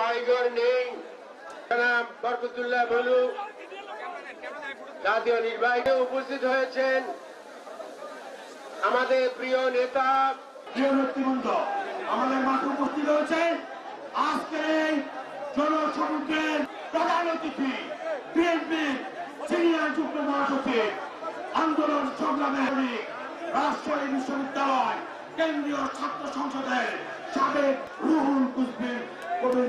বাড়িঘর নেই। বরকতুল্লাহ বলু জাতীয় নির্বাহী উপস্থিত হয়েছেন। আমাদের প্রিয় নেতা প্রিয় নেতৃবৃন্দ, আমাদের মাঠে উপস্থিত হয়েছে আজকের জনসমুদ্রের প্রধান অতিথি, বিএনপি সিনিয়র যুগ্ম মহাসচিব, আন্দোলন সংগ্রামের রাজশাহী বিশ্ববিদ্যালয়, কেন্দ্রীয় ছাত্র সংসদের সাবেক রুহুল কুসবির কবির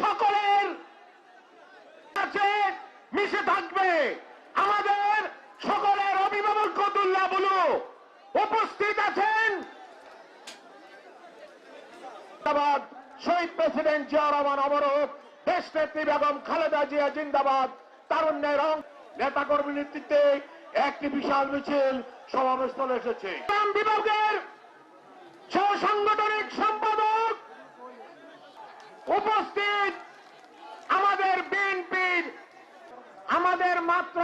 সকলের কাছে মিশে থাকবে। আমাদের সকলের অভিভাবক কতুল্লাহ বলু, উপস্থিত আছেন। শহীদ প্রেসিডেন্ট জিয়া রহমান দেশ নেত্রী বেগম খালেদা জিয়া জিন্দাবাদ। তারুণ্যের রং নেতা কর্মী নেতৃত্বে একটি বিশাল মিছিল সমাবেশ স্থলে এসেছে বিভাগের সাংগঠনিক সম্পাদক উপস্থিত আমাদের বিএনপির আমাদের মাত্র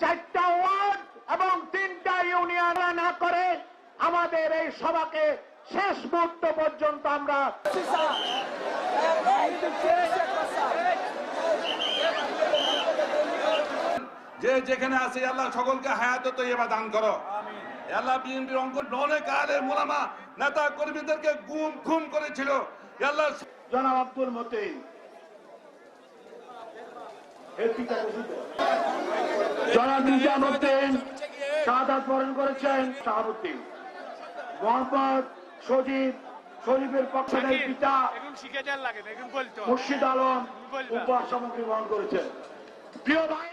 চারটা ওয়ার্ড এবং তিনটা ইউনিয়ন না করে আমাদের এই সভাকে শেষ মুহূর্ত পর্যন্ত আমরা যে যেখানে আছে আল্লাহ সকলকে হায়াত তৈবা দান করো আল্লাহ বিএনপির অঙ্ক অনেক আলে মোলামা নেতা কর্মীদেরকে গুম খুম করেছিল আল্লাহ জনাব আব্দুল মতিন। জনাব নিজামুদ্দিন বরণ করেছেন শাহাবুদ্দিন। মোহাম্মদ সজীব পিতা। এগুন বলতো। মুর্শিদ আলম। উপহার সামগ্রী বহন করেছেন। প্রিয় ভাই